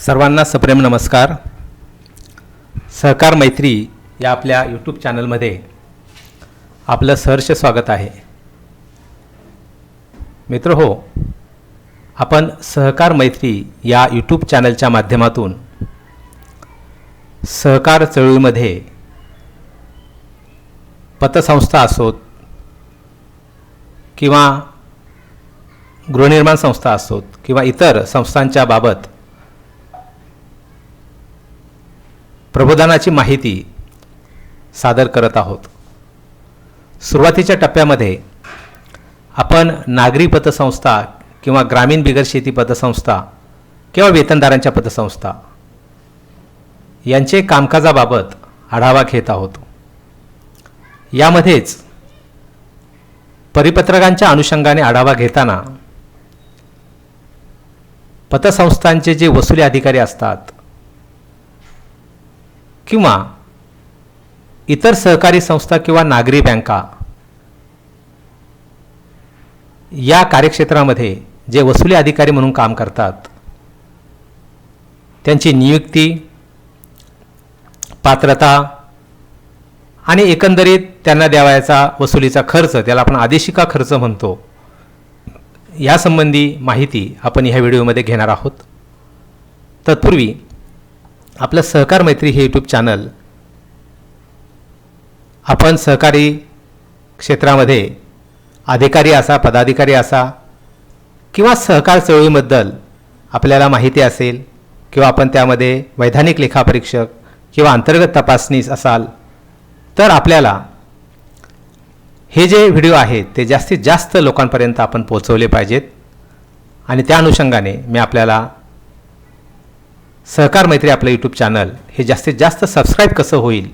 सर्वांना सप्रेम नमस्कार. सहकार मैत्री या आपल्या यूट्यूब चॅनलमध्ये आपलं सहर्ष स्वागत आहे. मित्र हो आपण सहकार मैत्री या यूट्यूब चॅनलच्या माध्यमातून सहकार चळवळीमध्ये पतसंस्था असोत किंवा गृहनिर्माण संस्था असोत किंवा इतर संस्थांच्या बाबत प्रबोधनाची माहिती सादर करत आहोत. सुरुवातीच्या टप्प्यामध्ये आपण नागरी पतसंस्था किंवा ग्रामीण बिगर शेती पतसंस्था किंवा वेतनदारांच्या पतसंस्था यांचे कामकाजाबाबत आढावा घेत आहोत. यामध्येच परिपत्रकांच्या अनुषंगाने आढावा घेताना पतसंस्थांचे जे वसुली अधिकारी असतात किंवा इतर सहकारी संस्था किंवा नागरी बँका या कार्यक्षेत्रामध्ये जे वसुली अधिकारी म्हणून काम करतात त्यांची नियुक्ती पात्रता आणि एकंदरीत त्यांना द्यावायचा वसुलीचा खर्च त्याला आपण आदेशिका खर्च म्हणतो यासंबंधी माहिती आपण ह्या व्हिडिओमध्ये घेणार आहोत. तत्पूर्वी आपलं सहकार मैत्री हे यूट्यूब चॅनल आपण सहकारी क्षेत्रामध्ये अधिकारी असा पदाधिकारी असा किंवा सहकार चळवळीबद्दल आपल्याला माहिती असेल किंवा आपण त्यामध्ये वैधानिक लेखापरीक्षक किंवा अंतर्गत तपासणीस असाल तर आपल्याला हे जे व्हिडिओ आहेत ते जास्तीत जास्त लोकांपर्यंत आपण पोहोचवले पाहिजेत. आणि त्या अनुषंगाने मी आपल्याला सहकार मैत्री आपलं यूट्यूब चॅनल हे जास्तीत जास्त सबस्क्राईब कसं होईल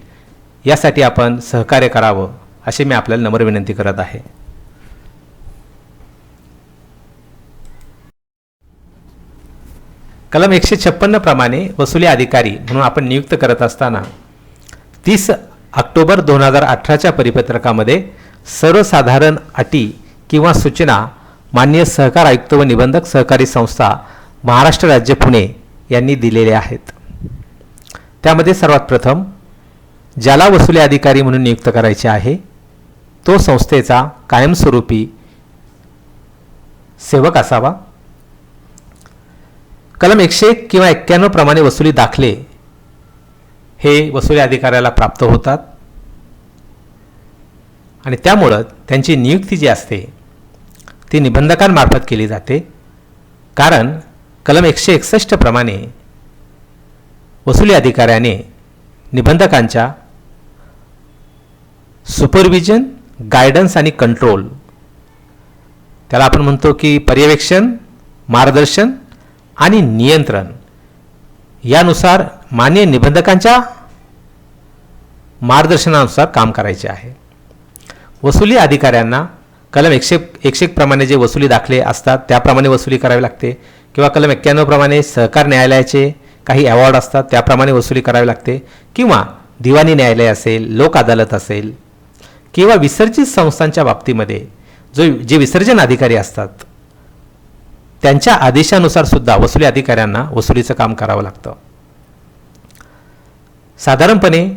यासाठी आपण सहकार्य करावं अशी मी आपल्याला नम्र विनंती करत आहे. कलम एकशे छप्पन्न प्रमाणे वसुली अधिकारी म्हणून आपण नियुक्त करत असताना तीस ऑक्टोबर दोन हजार अठराच्या परिपत्रकामध्ये सर्वसाधारण अटी किंवा सूचना मान्य सहकार आयुक्त व निबंधक सहकारी संस्था महाराष्ट्र राज्य पुणे यांनी दिलेले आहेत. त्यामध्ये सर्वात प्रथम ज्याला वसुली अधिकारी म्हणून नियुक्त करायचे आहे तो संस्थेचा कायमस्वरूपी सेवक असावा. कलम एकशे एक किंवा एक्क्याण्णव प्रमाणे वसुली दाखले हे वसुली अधिकाऱ्याला प्राप्त होतात. आणि त्यामुळं त्यांची नियुक्ती जी असते ती निबंधकांमार्फत केली जाते. कारण कलम एकशे एकसष्ट प्रमाणे वसुली अधिकाऱ्याने निबंधकांच्या सुपरविजन गायडन्स आणि कंट्रोल त्याला आपण म्हणतो की पर्यवेक्षण मार्गदर्शन आणि नियंत्रण यानुसार मान्य निबंधकांच्या मार्गदर्शनानुसार काम करायचे आहे. वसुली अधिकाऱ्यांना कलम एकशे एकशे प्रमाणे जे वसुली दाखले असतात त्याप्रमाणे वसुली करावी लागते. किंवा कलम एक्क्याण्णवप्रमाणे सहकार न्यायालयाचे काही अवॉर्ड असतात त्याप्रमाणे वसुली करावी लागते. किंवा दिवाणी न्यायालय असेल लोक अदालत असेल किंवा विसर्जित संस्थांच्या बाबतीमध्ये जो जे विसर्जन अधिकारी असतात त्यांच्या आदेशानुसार सुद्धा वसुली अधिकाऱ्यांना वसुलीचं काम करावं लागतं. साधारणपणे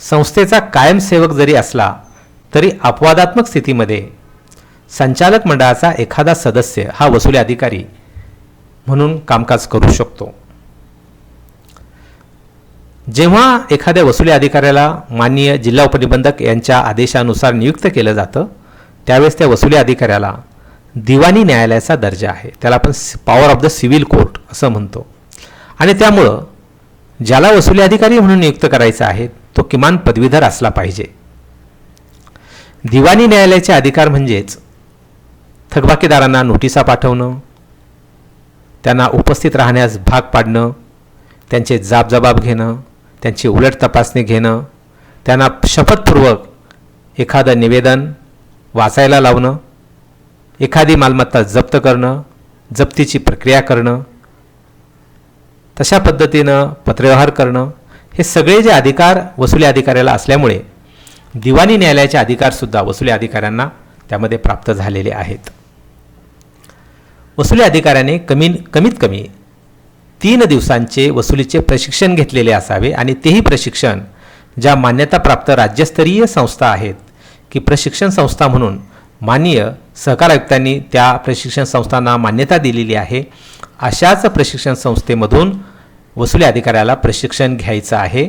संस्थेचा कायमसेवक जरी असला तरी अपवादात्मक स्थितीमध्ये संचालक मंडळाचा एखादा सदस्य हा वसुली अधिकारी म्हणून कामकाज करू शकतो. जेव्हा एखाद्या वसुली अधिकाऱ्याला माननीय जिल्हा उपनिबंधक यांच्या आदेशानुसार नियुक्त केलं जातं त्यावेळेस त्या वसुली अधिकाऱ्याला दिवाणी न्यायालयाचा दर्जा आहे. त्याला आपण power of the civil court असं म्हणतो. आणि त्यामुळं ज्याला वसुली अधिकारी म्हणून नियुक्त करायचा आहे तो किमान पदवीधर असला पाहिजे. दिवाणी न्यायालयाचे अधिकार म्हणजेच थकबाकीदारांना नोटिसा पाठवणं त्यांना उपस्थित राहण्यास भाग पाडणं त्यांचे जाबजबाब घेणं त्यांची उलट तपासणी घेणं त्यांना शपथपूर्वक एखादं निवेदन वाचायला लावणं एखादी मालमत्ता जप्त करणं जप्तीची प्रक्रिया करणं तशा पद्धतीनं पत्रव्यवहार करणं हे सगळे जे अधिकार वसुली अधिकाऱ्याला असल्यामुळे दिवाणी न्यायालयाचे अधिकारसुद्धा वसुली अधिकाऱ्यांना त्यामध्ये प्राप्त झालेले आहेत. वसुली अधिकाऱ्याने कमी कमीत कमी तीन दिवसांचे वसुलीचे प्रशिक्षण घेतलेले असावे आणि तेही प्रशिक्षण ज्या मान्यताप्राप्त राज्यस्तरीय संस्था आहेत की प्रशिक्षण संस्था म्हणून माननीय सहकार आयुक्तांनी त्या प्रशिक्षण संस्थांना मान्यता दिलेली आहे अशाच प्रशिक्षण संस्थेमधून वसुली अधिकाऱ्याला प्रशिक्षण घ्यायचं आहे.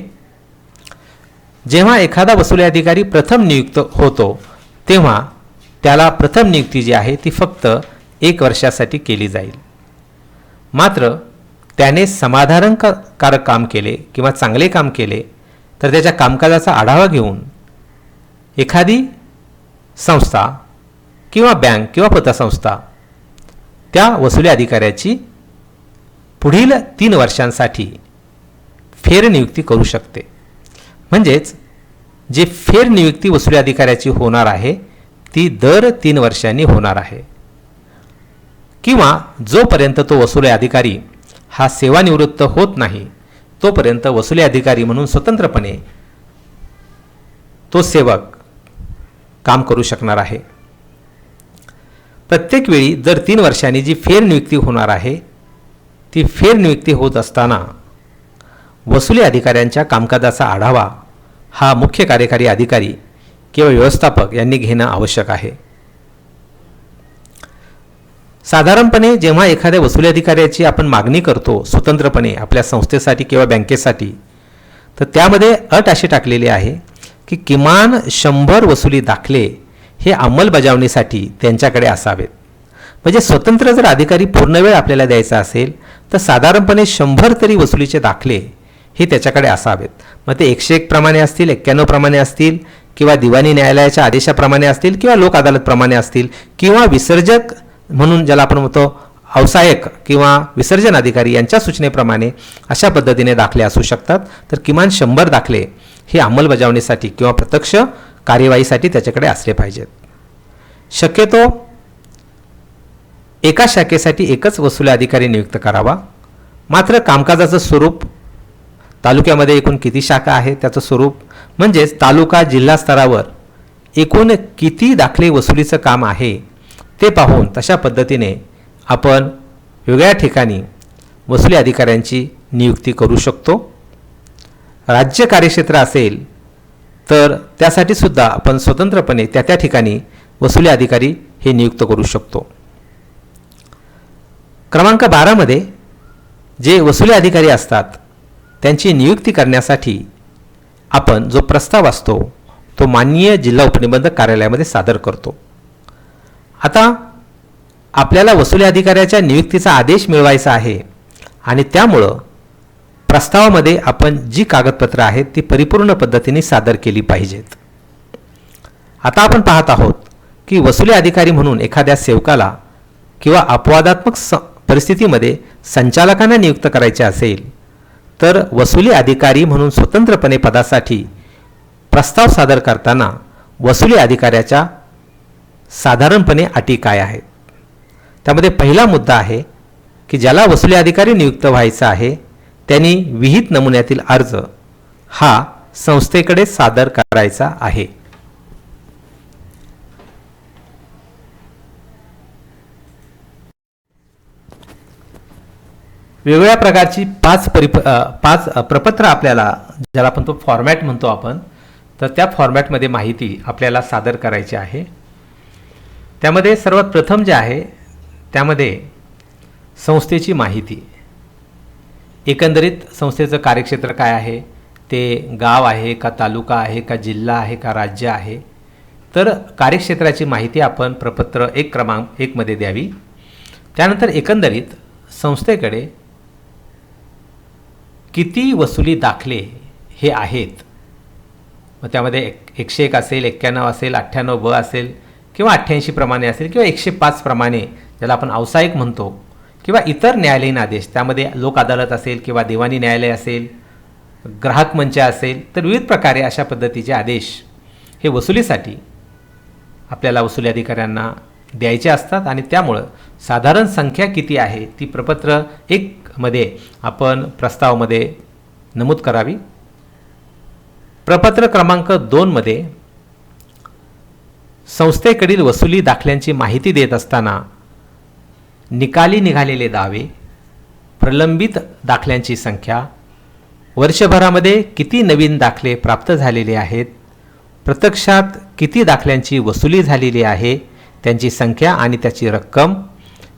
जेव्हा एखादा वसुली अधिकारी प्रथम नियुक्त होतो तेव्हा त्याला प्रथम नियुक्ती जी आहे ती फक्त एक वर्षासाठी केली जाईल. मात्र त्याने समाधानकारक काम केले किंवा चांगले काम केले तर त्याच्या कामकाजाचा आढावा घेऊन एखादी संस्था किंवा बँक किंवा पतसंस्था त्या वसुली अधिकाऱ्याची पुढील तीन वर्षांसाठी फेरनियुक्ती करू शकते. म्हणजेच जे फेरनियुक्ती वसुली अधिकाऱ्याची होणार आहे ती दर तीन वर्षांनी होणार आहे. किंवा जोपर्यंत तो वसुली अधिकारी हा सेवानिवृत्त होत नाही तोपर्यंत वसुली अधिकारी म्हणून स्वतंत्रपणे तो सेवक काम करू शकणार आहे. प्रत्येक वेळी दर तीन वर्षांनी जी फेरनियुक्ती होणार आहे ती फेरनियुक्ती होत असताना वसुली अधिकाऱ्यांच्या कामकाजाचा आढावा हा मुख्य कार्यकारी अधिकारी किंवा व्यवस्थापक यांनी घेणं आवश्यक आहे. साधारणपणे जेव्हा एखाद्या वसुली अधिकाऱ्याची आपण मागणी करतो स्वतंत्रपणे आपल्या संस्थेसाठी किंवा बँकेसाठी तर त्यामध्ये अट अशी टाकलेली आहे की किमान शंभर वसुली दाखले हे अंमलबजावणीसाठी त्यांच्याकडे असावेत. म्हणजे स्वतंत्र जर अधिकारी पूर्ण वेळ आपल्याला द्यायचा असेल तर साधारणपणे शंभर तरी वसुलीचे दाखले हे त्याच्याकडे असावेत. मग ते एकशे एक प्रमाणे असतील एक्क्याण्णव प्रमाणे असतील किंवा दिवाणी न्यायालयाच्या आदेशाप्रमाणे असतील किंवा लोक अदालतप्रमाणे असतील किंवा विसर्जक म्हणून ज्याला आपण म्हणतो अवसायक किंवा विसर्जन अधिकारी यांच्या सूचनेप्रमाणे अशा पद्धतीने दाखले असू शकतात. तर किमान शंभर दाखले हे अंमलबजावणीसाठी किंवा प्रत्यक्ष कार्यवाहीसाठी त्याच्याकडे असले पाहिजेत. शक्यतो एका शाखेसाठी एकच वसुली अधिकारी नियुक्त करावा. मात्र कामकाजाचं स्वरूप तालुक्यामध्ये एकूण किती शाखा आहे त्याचं स्वरूप म्हणजेच तालुका जिल्हा स्तरावर एकूण किती दाखले वसुलीचं काम आहे ते पाहून तशा पद्धतीने आपण वेगळ्या ठिकाणी वसुली अधिकाऱ्यांची नियुक्ती करू शकतो. राज्य कार्यक्षेत्र असेल तर त्यासाठी सुद्धा आपण स्वतंत्रपणे त्या त्या ठिकाणी वसुली अधिकारी हे नियुक्त करू शकतो. क्रमांक बारामध्ये जे वसुली अधिकारी असतात त्यांची नियुक्ती करण्यासाठी आपण जो प्रस्ताव असतो तो माननीय जिल्हा उपनिबंधक कार्यालयामध्ये सादर करतो. आता आपल्याला वसुली अधिकाऱ्याच्या नियुक्तीचा आदेश मिळवायचा आहे आणि त्यामुळं प्रस्तावामध्ये आपण जी कागदपत्रं आहेत ती परिपूर्ण पद्धतीने सादर केली पाहिजेत. आता आपण पाहत आहोत की वसुली अधिकारी म्हणून एखाद्या सेवकाला किंवा अपवादात्मक स परिस्थितीमध्ये संचालकांना नियुक्त करायचे असेल तर वसुली अधिकारी म्हणून स्वतंत्रपणे पदासाठी प्रस्ताव सादर करताना वसुली अधिकाऱ्याच्या साधारणपणे अटी काय आहेत? त्यामध्ये पहिला मुद्दा आहे की ज्याला वसुली अधिकारी नियुक्त व्हायचा आहे त्यांनी विहित नमुन्यातील अर्ज हा संस्थेकडे सादर करायचा आहे. वेगवेगळ्या प्रकारची पाच परिप पाच प्रपत्र आपल्याला ज्याला आपण तो फॉर्मॅट म्हणतो आपण तर त्या फॉर्मॅटमध्ये माहिती आपल्याला सादर करायची आहे. त्यामध्ये सर्वात प्रथम जे आहे त्यामध्ये संस्थेची माहिती. एकंदरीत संस्थेचं कार्यक्षेत्र काय आहे? ते गाव आहे का तालुका आहे का जिल्हा आहे का राज्य आहे? तर कार्यक्षेत्राची माहिती आपण प्रपत्र एक क्रमांक एकमध्ये द्यावी. त्यानंतर एकंदरीत संस्थेकडे किती वसुली दाखले हे आहेत? मग त्यामध्ये एक एकशे एक असेल एक्क्याण्णव असेल अठ्ठ्याण्णव ब असेल किंवा अठ्ठ्याऐंशी प्रमाणे असेल किंवा एकशे पाच प्रमाणे ज्याला आपण औसायिक म्हणतो किंवा इतर न्यायालयीन आदेश त्यामध्ये लोक अदालत असेल किंवा दिवाणी न्यायालय असेल ग्राहक मंच असेल तर विविध प्रकारे अशा पद्धतीचे आदेश हे वसुलीसाठी आपल्याला वसुली अधिकाऱ्यांना द्यायचे असतात आणि त्यामुळं साधारण संख्या किती आहे ती प्रपत्र एकमध्ये आपण प्रस्तावामध्ये नमूद करावी. प्रपत्र क्रमांक दोनमध्ये संस्थेकडील वसुली दाखल्यांची माहिती देत असताना निकाली निघालेले दावे प्रलंबित दाखल्यांची संख्या वर्षभरामध्ये किती नवीन दाखले प्राप्त झालेले आहेत प्रत्यक्षात किती दाखल्यांची वसुली झालेली आहे त्यांची संख्या आणि त्याची रक्कम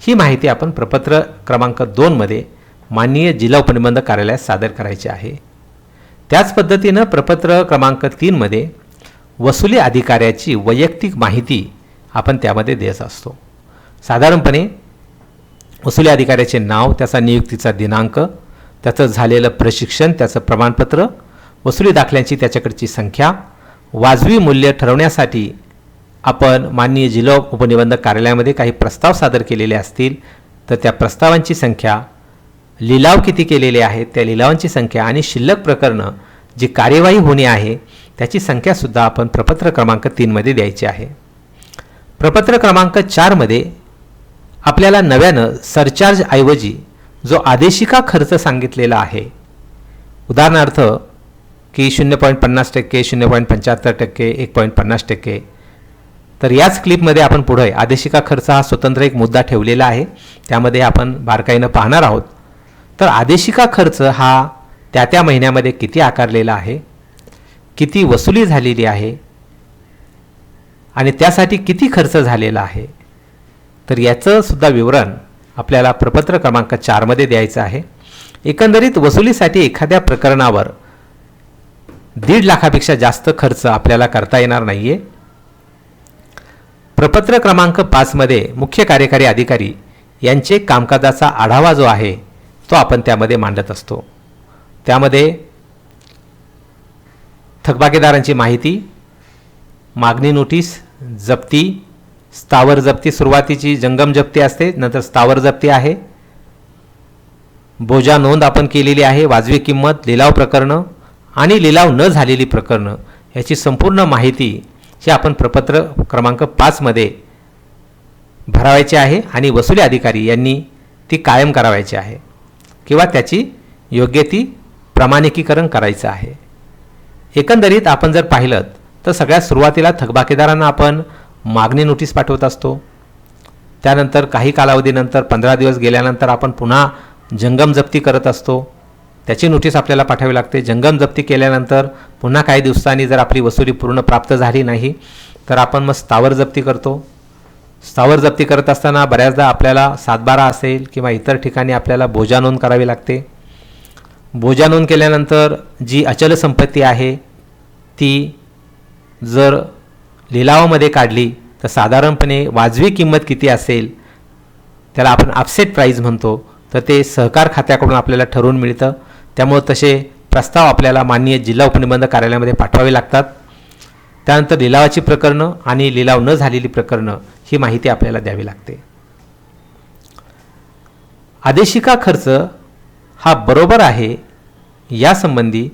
ही माहिती आपण प्रपत्र क्रमांक दोनमध्ये माननीय जिल्हा उपनिबंधक कार्यालयात सादर करायची आहे. त्याच पद्धतीनं प्रपत्र क्रमांक तीनमध्ये वसुली अधिकाऱ्याची वैयक्तिक माहिती आपण त्यामध्ये देत असतो. साधारणपणे वसुली अधिकाऱ्याचे नाव त्याचा नियुक्तीचा दिनांक त्याचं झालेलं प्रशिक्षण त्याचं प्रमाणपत्र वसुली दाखल्यांची त्याच्याकडची संख्या वाजवी मूल्य ठरवण्यासाठी आपण माननीय जिल्हा उपनिबंधक कार्यालयामध्ये काही प्रस्ताव सादर केलेले असतील तर त्या प्रस्तावांची संख्या लिलाव किती केलेले आहेत त्या लिलावांची संख्या आणि शिल्लक प्रकरणं जी कार्यवाही होणे आहे त्याची संख्यासुद्धा आपण प्रपत्र क्रमांक तीनमध्ये द्यायची आहे. प्रपत्र क्रमांक चारमध्ये आपल्याला नव्यानं सरचार्जऐवजी जो आदेशिका खर्च सांगितलेला आहे उदाहरणार्थ की शून्य पॉईंट पन्नास टक्के शून्य पॉईंट पंच्याहत्तर टक्के एक पॉईंट पन्नास टक्के तर याच क्लिपमध्ये आपण पुढे आदेशिका खर्च हा स्वतंत्र एक मुद्दा ठेवलेला आहे. त्यामध्ये आपण बारकाईनं पाहणार आहोत. तर आदेशिका खर्च हा त्या त्या महिन्यामध्ये किती आकारलेला आहे? किती वसुली झालेली आहे आणि त्यासाठी किती खर्च झालेला आहे. तर याचं सुद्धा विवरण आपल्याला प्रपत्र क्रमांक चारमध्ये द्यायचं आहे. एकंदरीत वसुलीसाठी एखाद्या प्रकरणावर दीड लाखापेक्षा जास्त खर्च आपल्याला करता येणार नाही आहे प्रपत्र क्रमांक पाचमध्ये मुख्य कार्यकारी अधिकारी यांचे कामकाजाचा आढावा जो आहे तो आपण त्यामध्ये मांडत असतो. त्यामध्ये थकबाकीदारांची माहिती मागणी नोटीस जप्ती स्थावर जप्ती सुरुवातीची जंगम जप्ती असते नंतर स्थावर जप्ती आहे. बोजा नोंद आपण केलेली आहे वाजवी किंमत लिलाव प्रकरणं आणि लिलाव न झालेली प्रकरणं याची संपूर्ण माहिती ही आपण प्रपत्र क्रमांक पाचमध्ये भरावायची आहे आणि वसुली अधिकारी यांनी ती कायम करावायची आहे किंवा त्याची योग्य ती प्रमाणिकीकरण करायचं आहे. एकंदरीत आपण जर पाहिलं तर सगळ्यात सुरुवातीला थकबाकीदारांना आपण मागणी नोटीस पाठवत असतो. त्यानंतर काही कालावधीनंतर पंधरा दिवस गेल्यानंतर आपण पुन्हा जंगम जप्ती करत असतो. त्याची नोटीस आपल्याला पाठवावी लागते. जंगम जप्ती केल्यानंतर पुन्हा काही दिवसांनी जर आपली वसुली पूर्ण प्राप्त झाली नाही तर आपण मग स्थावर जप्ती करतो. स्थावर जप्ती करत असताना बऱ्याचदा आपल्याला सातबारा असेल किंवा इतर ठिकाणी आपल्याला बोजा नोंद करावी लागते. बोजा नोंद केल्यानंतर जी अचल संपत्ती आहे ती जर लिलावामध्ये काढली तर साधारणपणे वाजवी किंमत किती असेल त्याला आपण अपसेट प्राईज म्हणतो तर ते सहकार खात्याकडून आपल्याला ठरवून मिळतं. त्यामुळं तसे प्रस्ताव आपल्याला माननीय जिल्हा उपनिबंध कार्यालयामध्ये पाठवावे लागतात. त्यानंतर लिलावाची प्रकरणं आणि लिलाव न झालेली प्रकरणं ही माहिती आपल्याला द्यावी लागते. आदेशिका खर्च हा बरोबर आहे. यासंबंधी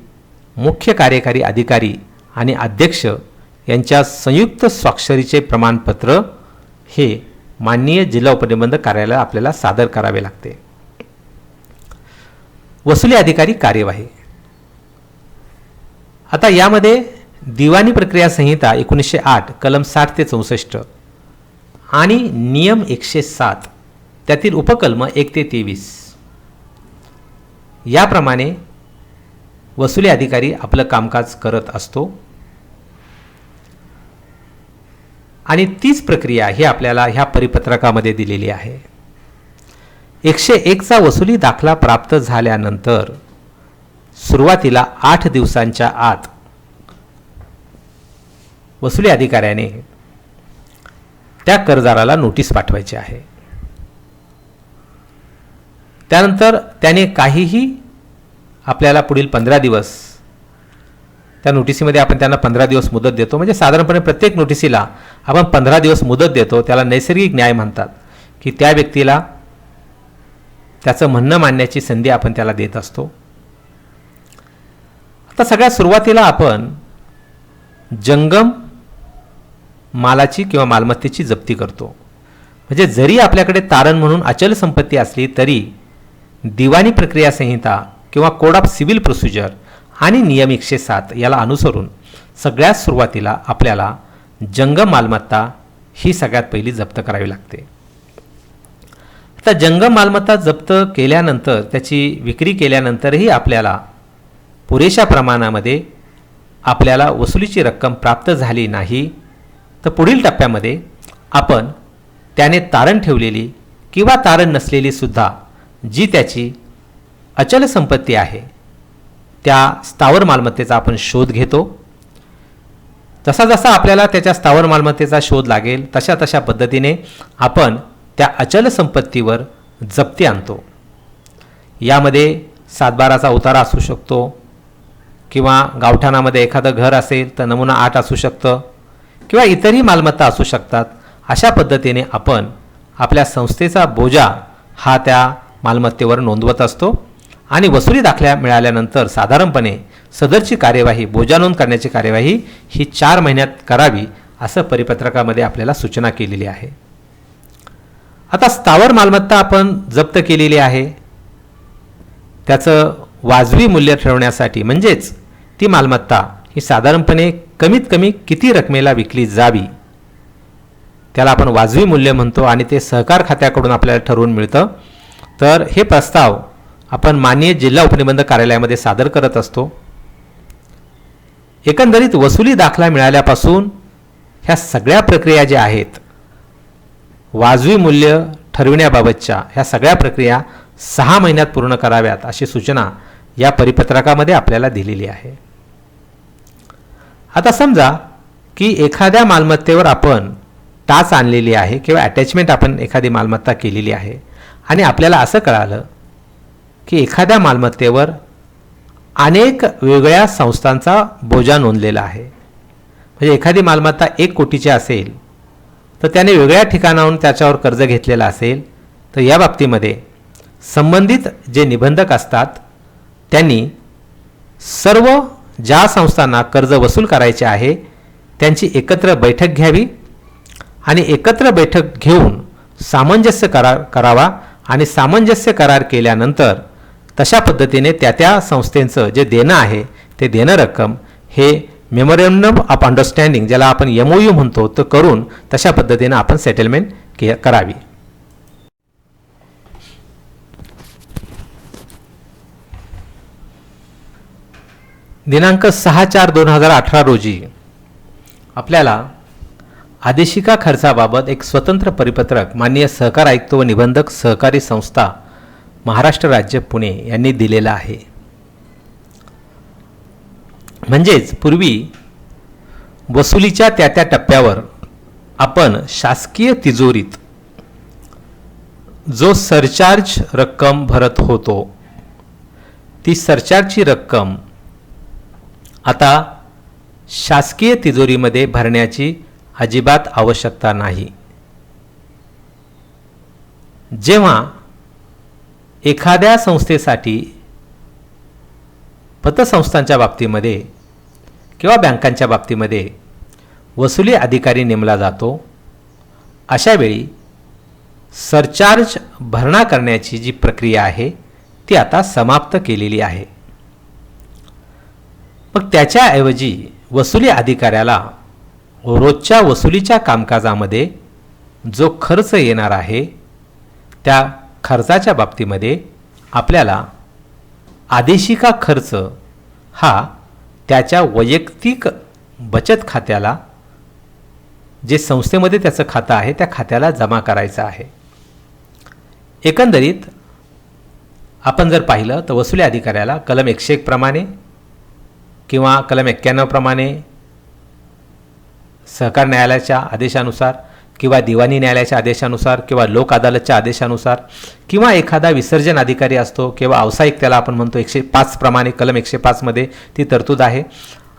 मुख्य कार्यकारी अधिकारी आणि अध्यक्ष यांच्या संयुक्त स्वाक्षरीचे प्रमाणपत्र हे माननीय जिल्हा उपनिबंधक कार्यालयाला आपल्याला सादर करावे लागते. वसुली अधिकारी कार्यवाही. आता यामध्ये दिवाणी प्रक्रिया संहिता एकोणीसशे आठ कलम साठ ते चौसष्ट आणि नियम एकशे सात त्यातील उपकलम एक ते तेवीस. याप्रमाणे वसुली अधिकारी आपलं कामकाज करत असतो. आणि तीच प्रक्रिया ही आपल्याला ह्या परिपत्रकामध्ये दिलेली आहे. एकशे एकचा वसुली दाखला प्राप्त झाल्यानंतर सुरुवातीला आठ दिवसांच्या आत वसुली अधिकाऱ्याने त्या कर्जदाराला नोटीस पाठवायची आहे. त्यानंतर त्याने काहीही आपल्याला पुढील पंधरा दिवस त्या नोटिसीमध्ये आपण त्यांना पंधरा दिवस मुदत देतो. म्हणजे साधारणपणे प्रत्येक नोटिसीला आपण पंधरा दिवस मुदत देतो. त्याला नैसर्गिक न्याय म्हणतात की त्या व्यक्तीला त्याचं म्हणणं मांडण्याची संधी आपण त्याला देत असतो. आता सगळ्यात सुरुवातीला आपण जंगम मालाची किंवा मालमत्तेची जप्ती करतो. म्हणजे जरी आपल्याकडे तारण म्हणून अचल संपत्ती असली तरी दिवाणी प्रक्रिया संहिता किंवा कोड ऑफ सिव्हिल प्रोसिजर आणि नियम एकशे सात याला अनुसरून सगळ्यात सुरुवातीला आपल्याला जंगम मालमत्ता ही सगळ्यात पहिली जप्त करावी लागते. आता जंगम मालमत्ता जप्त केल्यानंतर त्याची विक्री केल्यानंतरही आपल्याला पुरेशा प्रमाणामध्ये आपल्याला वसुलीची रक्कम प्राप्त झाली नाही तर पुढील टप्प्यामध्ये आपण त्याने तारण ठेवलेली किंवा तारण नसलेली सुद्धा जी त्याची अचल संपत्ती आहे त्या स्थावर मालमत्तेचा आपण शोध घेतो. जसा जसा आपल्याला त्याच्या स्थावर मालमत्तेचा शोध लागेल तशा तशा पद्धतीने आपण त्या अचल संपत्तीवर जप्ती आणतो. यामध्ये सातबाराचा उतारा असू शकतो किंवा गावठाणामध्ये एखादं घर असेल तर नमुना आठ असू शकतं किंवा इतरही मालमत्ता असू शकतात अशा पद्धतीने आपण आपल्या संस्थेचा बोजा हा त्या मालमत्तेवर नोंदवत असतो आणि वसुली दाखल्या मिळाल्यानंतर साधारणपणे सदरची कार्यवाही बोजा नोंद करण्याची कार्यवाही ही चार महिन्यात करावी असं परिपत्रकामध्ये आपल्याला सूचना केलेली आहे. आता स्थावर मालमत्ता आपण जप्त केलेली आहे. त्याचं वाजवी मूल्य ठरवण्यासाठी म्हणजेच ती मालमत्ता ही साधारणपणे कमीत कमी किती रकमेला विकली जावी? त्याला आपण वाजवी मूल्य म्हणतो आणि ते सहकार खात्याकडून आपल्याला ठरवून मिळतं. तर हे प्रस्ताव आपण माननीय जिल्हा उपनिबंधक कार्यालयामध्ये सादर करत असतो. एकंदरीत वसुली दाखला मिळाल्यापासून ह्या सगळ्या प्रक्रिया ज्या आहेत वाजवी मूल्य ठरविण्याबाबतच्या ह्या सगळ्या प्रक्रिया सहा महिन्यात पूर्ण कराव्यात अशी सूचना या परिपत्रकामध्ये आपल्याला दिलेली आहे. आता समजा की एखाद्या मालमत्तेवर आपण टाच आणलेली आहे किंवा अटॅचमेंट आपण एखादी मालमत्ता केलेली आहे. आणि आपल्याला असं कळालं की एखाद्या मालमत्तेवर अनेक वेगळ्या संस्थांचा बोजा नोंदलेला आहे. म्हणजे एखादी मालमत्ता एक कोटीची असेल तर त्याने वेगळ्या ठिकाणाहून त्याच्यावर कर्ज घेतलेलं असेल तर या बाबतीमध्ये संबंधित जे निबंधक असतात त्यांनी सर्व ज्या संस्थांना कर्ज वसूल करायचे आहे त्यांची एकत्र बैठक घ्यावी आणि एकत्र बैठक घेऊन सामंजस्य करा करावा आणि सामंजस्य करार केल्यानंतर तशा पद्धतीने त्या त्या संस्थेचं जे देणं आहे ते देणं रक्कम हे मेमोरेंडम ऑफ अंडरस्टँडिंग ज्याला आपण एम ओ यू म्हणतो तर करून तशा पद्धतीनं आपण सेटलमेंट के करावी. दिनांक सहा चार दोन हजार अठरा रोजी आपल्याला आदेशिका खर्चाबाबत एक स्वतंत्र परिपत्रक माननीय सहकार आयुक्त व निबंधक सहकारी संस्था महाराष्ट्र राज्य पुणे यांनी दिलेलं आहे. म्हणजेच पूर्वी वसुलीच्या त्या त्या टप्प्यावर आपण शासकीय तिजोरीत जो सरचार्ज रक्कम भरत होतो ती सरचार्जची रक्कम आता शासकीय तिजोरीमध्ये भरण्याची अजिबात आवश्यकता नाही. जेव्हा एखाद्या संस्थेसाठी पतसंस्थांच्या बाबतीमध्ये किंवा बँकांच्या बाबतीमध्ये वसुली अधिकारी नेमला जातो अशावेळी सरचार्ज भरणा करण्याची जी प्रक्रिया आहे ती आता समाप्त केलेली आहे. मग त्याच्याऐवजी वसुली अधिकाऱ्याला रोजच्या वसुलीच्या कामकाजामध्ये जो खर्च येणार आहे त्या खर्चाच्या बाबतीमध्ये आपल्याला आदेशिका खर्च हा त्याच्या वैयक्तिक बचत खात्याला जे संस्थेमध्ये त्याचं खातं आहे त्या खात्याला जमा करायचं आहे. एकंदरीत आपण जर पाहिलं तर वसुली अधिकाऱ्याला कलम एकशे एकप्रमाणे किंवा कलम एक्क्याण्णवप्रमाणे सहकार न्यायालयाच्या आदेशानुसार किंवा दिवाणी न्यायालयाच्या आदेशानुसार किंवा लोक अदालतच्या आदेशानुसार किंवा एखादा विसर्जन अधिकारी असतो किंवा व्यावसायिक त्याला आपण म्हणतो एकशे पाचप्रमाणे कलम एकशे पाचमध्ये ती तरतूद आहे.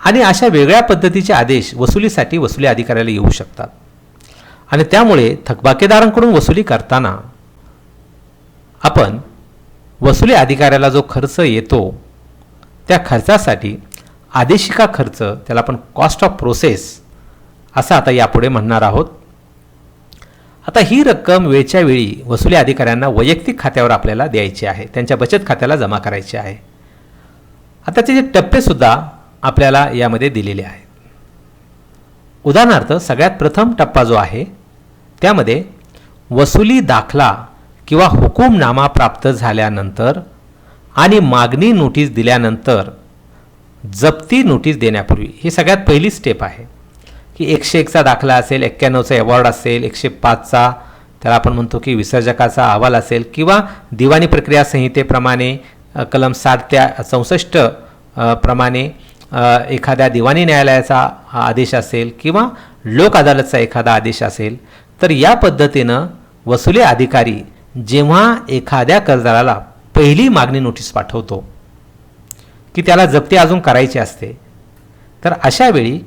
आणि अशा वेगळ्या पद्धतीचे आदेश वसुलीसाठी वसुली अधिकाऱ्याला येऊ शकतात. आणि त्यामुळे थकबाकेदारांकडून वसुली करताना आपण वसुली अधिकाऱ्याला जो खर्च येतो त्या खर्चासाठी आदेशिका खर्च त्याला आपण कॉस्ट ऑफ प्रोसेस असं आता यापुढे म्हणणार आहोत. आता ही रक्कम वेळच्या वेळी वसुली अधिकाऱ्यांना वैयक्तिक खात्यावर आपल्याला द्यायची आहे. त्यांच्या बचत खात्याला जमा करायची आहे. आता त्याचे टप्पेसुद्धा आपल्याला यामध्ये दिलेले आहेत. उदाहरणार्थ सगळ्यात प्रथम टप्पा जो आहे त्यामध्ये वसुली दाखला किंवा हुकूमनामा प्राप्त झाल्यानंतर आणि मागणी नोटीस दिल्यानंतर जप्ती नोटीस देण्यापूर्वी ही सगळ्यात पहिली स्टेप आहे. की एकशे एकचा दाखला असेल एक्क्याण्णवचा अवॉर्ड असेल एकशे पाचचा त्याला आपण म्हणतो की विसर्जकाचा अहवाल असेल किंवा दिवाणी प्रक्रिया संहितेप्रमाणे कलम साठ त्या चौसष्ट प्रमाणे एखाद्या दिवाणी न्यायालयाचा आदेश असेल किंवा लोक अदालतचा एखादा आदेश असेल तर या पद्धतीनं वसुली अधिकारी जेव्हा एखाद्या कर्जदाराला पहिली मागणी नोटीस पाठवतो की त्याला जप्ती अजून करायची असते तर अशावेळी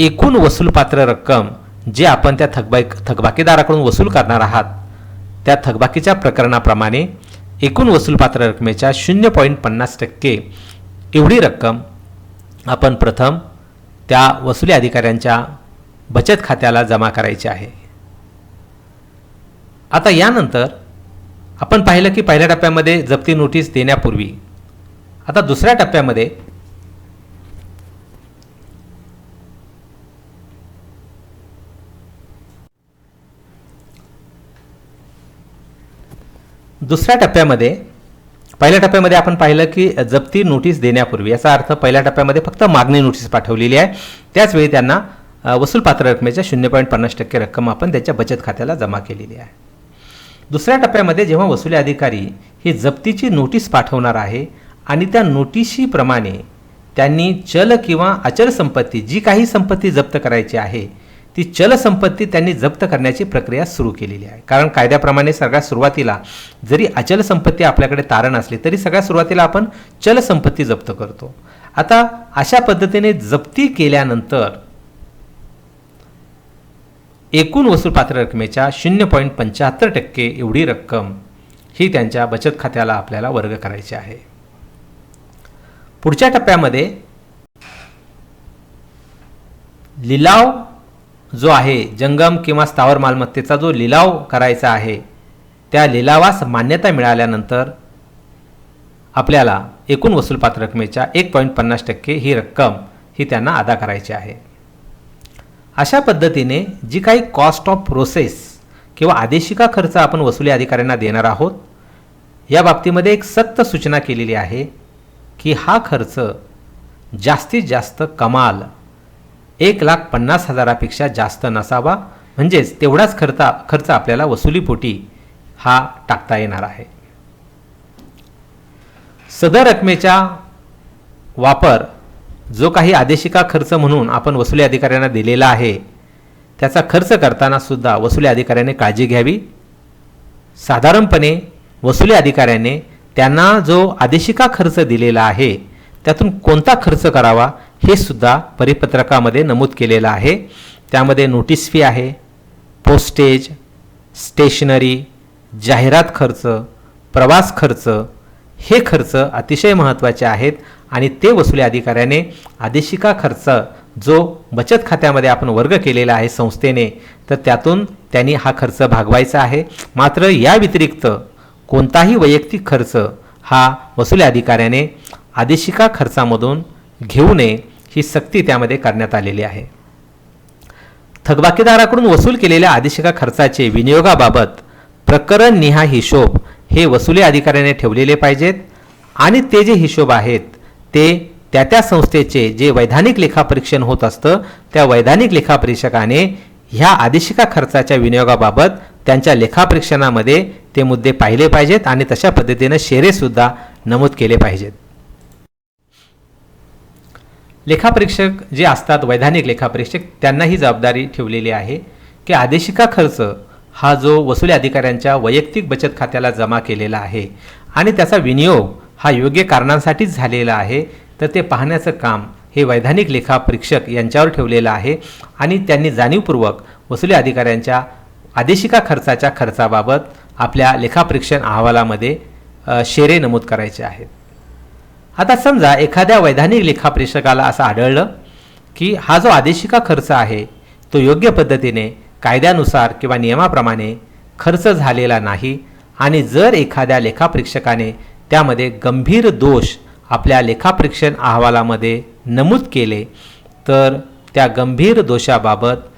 एकूण वसूलपात्र रक्कम जे आपण त्या थकबाक थकबाकीदाराकडून वसूल करणार आहात त्या थकबाकीच्या प्रकरणाप्रमाणे एकूण वसूलपात्र रकमेच्या शून्य पॉईंट पन्नास टक्के एवढी रक्कम आपण प्रथम त्या वसुली अधिकाऱ्यांच्या बचत खात्याला जमा करायची आहे. आता यानंतर आपण पाहिलं की पहिल्या टप्प्यामध्ये जप्ती नोटीस देण्यापूर्वी आता दुसऱ्या टप्प्यामध्ये दुसऱ्या टप्प्यामध्ये पहिल्या टप्प्यामध्ये आपण पाहिलं की जप्ती नोटीस देण्यापूर्वी याचा अर्थ पहिल्या टप्प्यामध्ये फक्त मागणी नोटीस पाठवलेली आहे. त्याचवेळी त्यांना वसूलपात्र रकमेच्या शून्य पॉईंट पन्नास टक्के रक्कम आपण त्यांच्या बचत खात्याला जमा केलेली आहे. दुसऱ्या टप्प्यामध्ये जेव्हा वसुली अधिकारी ही जप्तीची नोटीस पाठवणार आहे आणि त्या नोटिशीप्रमाणे त्यांनी चल किंवा अचल संपत्ती जी काही संपत्ती जप्त करायची आहे ती चल संपत्ती त्यांनी जप्त करण्याची प्रक्रिया सुरू केलेली आहे. कारण कायद्याप्रमाणे सगळ्यात सुरुवातीला जरी अचल संपत्ती आपल्याकडे तारण असली तरी सगळ्यात सुरुवातीला आपण चल संपत्ती जप्त करतो. आता अशा पद्धतीने जप्ती केल्यानंतर एकूण वसूलपात्र रकमेच्या शून्य पॉईंट पंच्याहत्तर टक्के एवढी रक्कम ही त्यांच्या बचत खात्याला आपल्याला वर्ग करायची आहे. पुढच्या टप्प्यामध्ये लिलाव जो आहे जंगम किंवा स्थावर मालमत्तेचा जो लिलाव करायचा आहे त्या लिलावास मान्यता मिळाल्यानंतर आपल्याला एकूण वसूलपात्र रकमेच्या एक पॉईंट पन्नास टक्के ही रक्कम ही त्यांना अदा करायची आहे. अशा पद्धतीने जी काही कॉस्ट ऑफ प्रोसेस किंवा आदेशिका खर्च आपण वसुली अधिकाऱ्यांना देणार आहोत या बाबतीमध्ये एक सक्त सूचना केलेली आहे की हा खर्च जास्तीत जास्त कमाल एक लाख पन्नास हजारापेक्षा जास्त नसावा. म्हणजेच तेवढाच खर्चा खर्च आपल्याला वसुलीपोटी हा टाकता येणार आहे. सदर रकमेचा वापर जो काही आदेशिका खर्च म्हणून आपण वसुली अधिकाऱ्यांना दिलेला आहे त्याचा खर्च करताना सुद्धा वसुली अधिकाऱ्याने काळजी घ्यावी. साधारणपणे वसुली अधिकाऱ्याने त्यांना जो आदेशिका खर्च दिलेला आहे त्यातून कोणता खर्च करावा हे सुद्धा परिपत्रकामध्ये नमूद केलेलं आहे. त्यामध्ये नोटीस फी आहे पोस्टेज स्टेशनरी जाहिरात खर्च प्रवास खर्च हे खर्च अतिशय महत्त्वाचे आहेत आणि ते वसुली अधिकाऱ्याने आदेशिका खर्च जो बचत खात्यामध्ये आपण वर्ग केलेला आहे संस्थेने तर त्यातून त्यांनी हा खर्च भागवायचा आहे. मात्र या व्यतिरिक्त कोणताही वैयक्तिक खर्च हा वसुली अधिकाऱ्याने आदेशिका खर्चामधून घेऊ नये ही सक्ती त्यामध्ये करण्यात आलेली आहे. थकबाकीदाराकडून वसूल केलेल्या आदेशिका खर्चाचे विनियोगाबाबत प्रकरण निहा हिशोब हे वसुली अधिकाऱ्याने ठेवलेले पाहिजेत आणि ते जे हिशोब आहेत ते त्या त्या संस्थेचे जे वैधानिक लेखापरीक्षण होत असतं त्या वैधानिक लेखापरीक्षकाने ह्या आदेशिका खर्चाच्या विनियोगाबाबत त्यांच्या लेखापरीक्षणामध्ये ते मुद्दे पाहिले पाहिजेत आणि तशा पद्धतीनं शेरेसुद्धा नमूद केले पाहिजेत. लेखापरीक्षक जे असतात वैधानिक लेखापरीक्षक त्यांना ही जबाबदारी ठेवलेली आहे की आदेशिका खर्च हा जो वसुली अधिकाऱ्यांच्या वैयक्तिक बचत खात्याला जमा केलेला आहे आणि त्याचा विनियोग हा योग्य कारणांसाठीच झालेला आहे तर ते पाहण्याचं काम हे वैधानिक लेखापरीक्षक यांच्यावर ठेवलेलं आहे आणि त्यांनी जाणीवपूर्वक वसुली अधिकाऱ्यांच्या आदेशिका खर्चाच्या खर्चाबाबत आपल्या लेखापरीक्षण अहवालामध्ये शेरे नमूद करायचे आहेत. आता समजा एखाद्या वैधानिक लेखापरीक्षकाला असं आढळलं की हा जो आदेशिका खर्च आहे तो योग्य पद्धतीने कायद्यानुसार किंवा नियमाप्रमाणे खर्च झालेला नाही आणि जर एखाद्या लेखापरीक्षकाने त्यामध्ये गंभीर दोष आपल्या लेखापरीक्षण अहवालामध्ये नमूद केले तर त्या गंभीर दोषाबाबत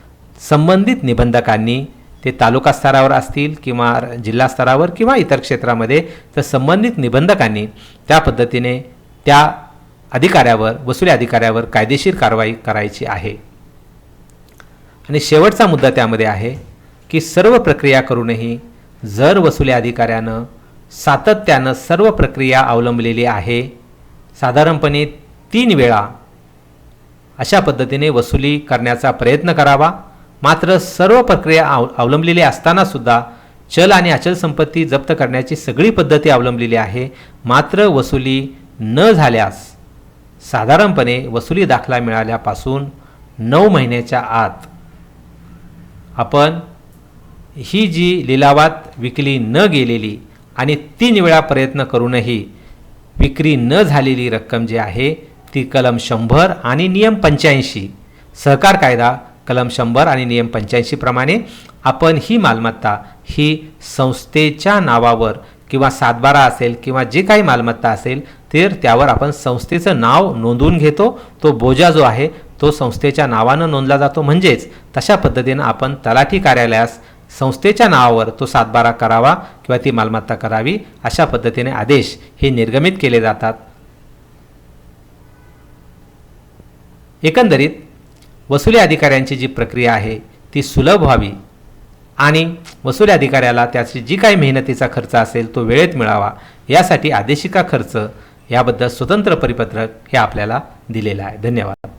संबंधित निबंधकांनी ते तालुका स्तरावर असतील किंवा जिल्हा स्तरावर किंवा इतर क्षेत्रामध्ये तर संबंधित निबंधकांनी त्या पद्धतीने त्या अधिकाऱ्यावर वसुली अधिकाऱ्यावर कायदेशीर कारवाई करायची आहे. आणि शेवटचा मुद्दा त्यामध्ये आहे की सर्व प्रक्रिया करूनही जर वसुली अधिकाऱ्यानं सातत्यानं सर्व प्रक्रिया अवलंबलेली आहे साधारणपणे तीन वेळा अशा पद्धतीने वसुली करण्याचा प्रयत्न करावा. मात्र सर्व प्रक्रिया अव अवलंबलेली असतानासुद्धा चल आणि अचल संपत्ती जप्त करण्याची सगळी पद्धती अवलंबलेली आहे. मात्र वसुली न झाल्यास साधारणपणे वसुली दाखला मिळाल्यापासून नऊ महिन्याच्या आत आपण ही जी लिलावात विकली न गेलेली आणि तीन वेळा प्रयत्न करूनही विक्री न झालेली रक्कम जी आहे ती कलम शंभर आणि नियम पंच्याऐंशी. सहकार कायदा कलम शंभर आणि नियम पंच्याऐंशीप्रमाणे आपण ही मालमत्ता ही संस्थेच्या नावावर किंवा सातबारा असेल किंवा जे काही मालमत्ता असेल तर त्यावर आपण संस्थेचं नाव नोंदवून घेतो. तो बोजा जो आहे तो संस्थेच्या नावानं नोंदला जातो. म्हणजेच तशा पद्धतीनं आपण तलाठी कार्यालयास संस्थेच्या नावावर तो सातबारा करावा किंवा ती मालमत्ता करावी अशा पद्धतीने आदेश हे निर्गमित केले जातात. एकंदरीत वसुली अधिकाऱ्यांची जी प्रक्रिया आहे ती सुलभ व्हावी आणि वसुली अधिकाऱ्याला त्याची जी काही मेहनतीचा खर्च असेल तो वेळेत मिळावा यासाठी आदेशिका खर्च याबद्दल स्वतंत्र परिपत्रक हे आपल्याला दिलेलं आहे. धन्यवाद.